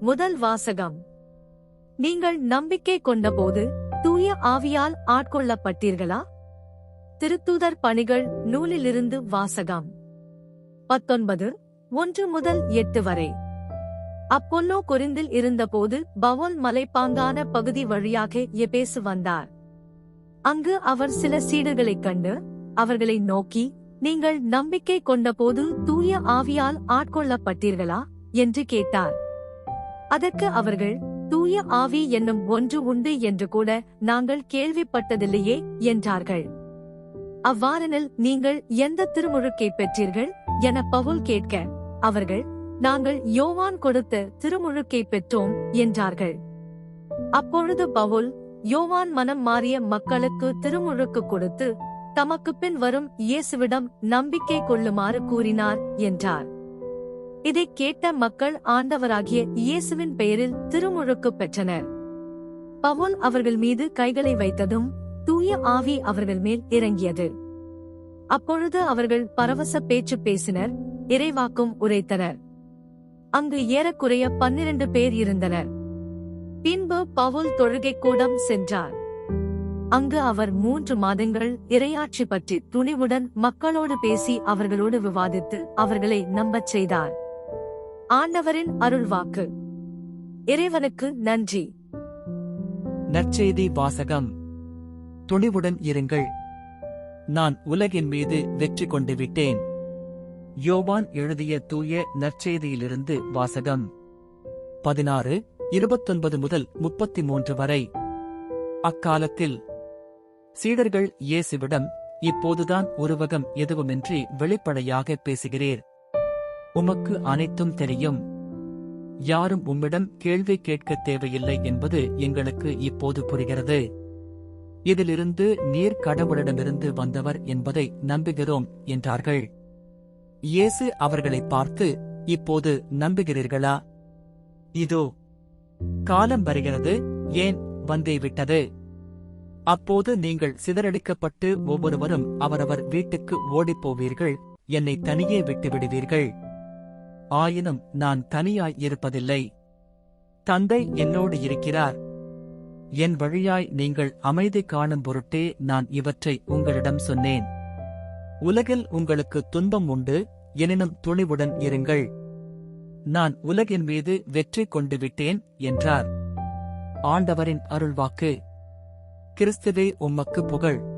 முதல் வாசகம். நீங்கள் நம்பிக்கை கொண்டபோது தூய ஆவியால் ஆட்கொள்ளப்பட்டீர்களா? திருத்தூதர் பணிகள் நூலிலிருந்து வாசகம். பத்தொன்பது ஒன்று முதல் எட்டு வரை. அப்பொல்லோ கொரிந்தில் இருந்தபோது பவோல் மலைப்பாங்கான பகுதி வழியாக எபேசு வந்தார். அங்கு அவர் சில சீடர்களைக் கண்டு அவர்களை நோக்கி நீங்கள் நம்பிக்கை கொண்டபோது தூய ஆவியால் ஆட்கொள்ளப்பட்டீர்களா? என்று கேட்டார். அதற்கு அவர்கள் தூய ஆவி என்னும் ஒன்று உண்டு என்று கூட நாங்கள் கேள்விப்பட்டதில்லையே என்றார்கள். அவ்வாறெனில் நீங்கள் எந்த திருமுழுக்கை பெற்றீர்கள்? என பவுல் கேட்க அவர்கள் நாங்கள் யோவான் கொடுத்த திருமுழுக்கை பெற்றோம் என்றார்கள். அப்பொழுது பவுல் யோவான் மனம் மாறிய மக்களுக்கு திருமுழுக்கு கொடுத்து தமக்கு பின் வரும் இயேசுவிடம் நம்பிக்கை கொள்ளுமாறு கூறினார் என்றார். இதைக் கேட்ட மக்கள் ஆண்டவராகிய இயேசுவின் பெயரில் திருமுழுக்கு பெற்றனர். பவுல் அவர்கள் மீது கைகளை வைத்ததும் தூய ஆவி அவர்கள் மேல் இறங்கியது. அப்பொழுது அவர்கள் பரவச பேச்சு பேசினர் இறைவாக்கும் உரைத்தனர். அங்கு ஏறக்குறைய பன்னிரண்டு பேர் இருந்தனர். பின்பு பவுல் தொழுகை கூடம் சென்றார். அங்கு அவர் மூன்று மாதங்கள் இரையாட்சி பற்றி துணிவுடன் மக்களோடு பேசி அவர்களோடு விவாதித்து அவர்களை நம்பச் செய்தார். ஆண்டவரின் அருள்வாக்கு. இறைவனுக்கு நன்றி. நற்செய்தி வாசகம். துணிவுடன் இருங்கள். நான் உலகின் மீது வெற்றி கொண்டு விட்டேன். யோவான் எழுதிய தூய நற்செய்தியிலிருந்து வாசகம். பதினாறு இருபத்தொன்பது முதல் முப்பத்தி மூன்று வரை. அக்காலத்தில் சீடர்கள் இயேசுவிடம் இப்போதுதான் உருவகம் எதுவுமின்றி வெளிப்படையாக பேசுகிறீர். உமக்கு அனைத்தும் தெரியும். யாரும் உம்மிடம் கேள்வி கேட்கத் தேவையில்லை என்பது எங்களுக்கு இப்போது புரிகிறது. இதிலிருந்து நீர் கடவுளிடமிருந்து வந்தவர் என்பதை நம்புகிறோம் என்றார்கள். இயேசு அவர்களை பார்த்து இப்போது நம்புகிறீர்களா? இதோ காலம் வருகிறது ஏன் வந்தே விட்டது அப்போது நீங்கள் சிதறடிக்கப்பட்டு ஒவ்வொருவரும் அவரவர் வீட்டுக்கு ஓடிப்போவீர்கள் என்னை தனியே விட்டு விடுவீர்கள் ஆயினும் நான் தனியாய் இருப்பதில்லை. தந்தை என்னோடு இருக்கிறார். என் வழியாய் நீங்கள் அமைதி காணும் பொருட்டே நான் இவற்றை உங்களிடம் சொன்னேன். உலகில் உங்களுக்கு துன்பம் உண்டு எனினும் துணிவுடன் இருங்கள். நான் உலகின் மீது வெற்றி கொண்டு விட்டேன் என்றார். ஆண்டவரின் அருள்வாக்கு. கிறிஸ்துவே உம்மக்கு புகழ்.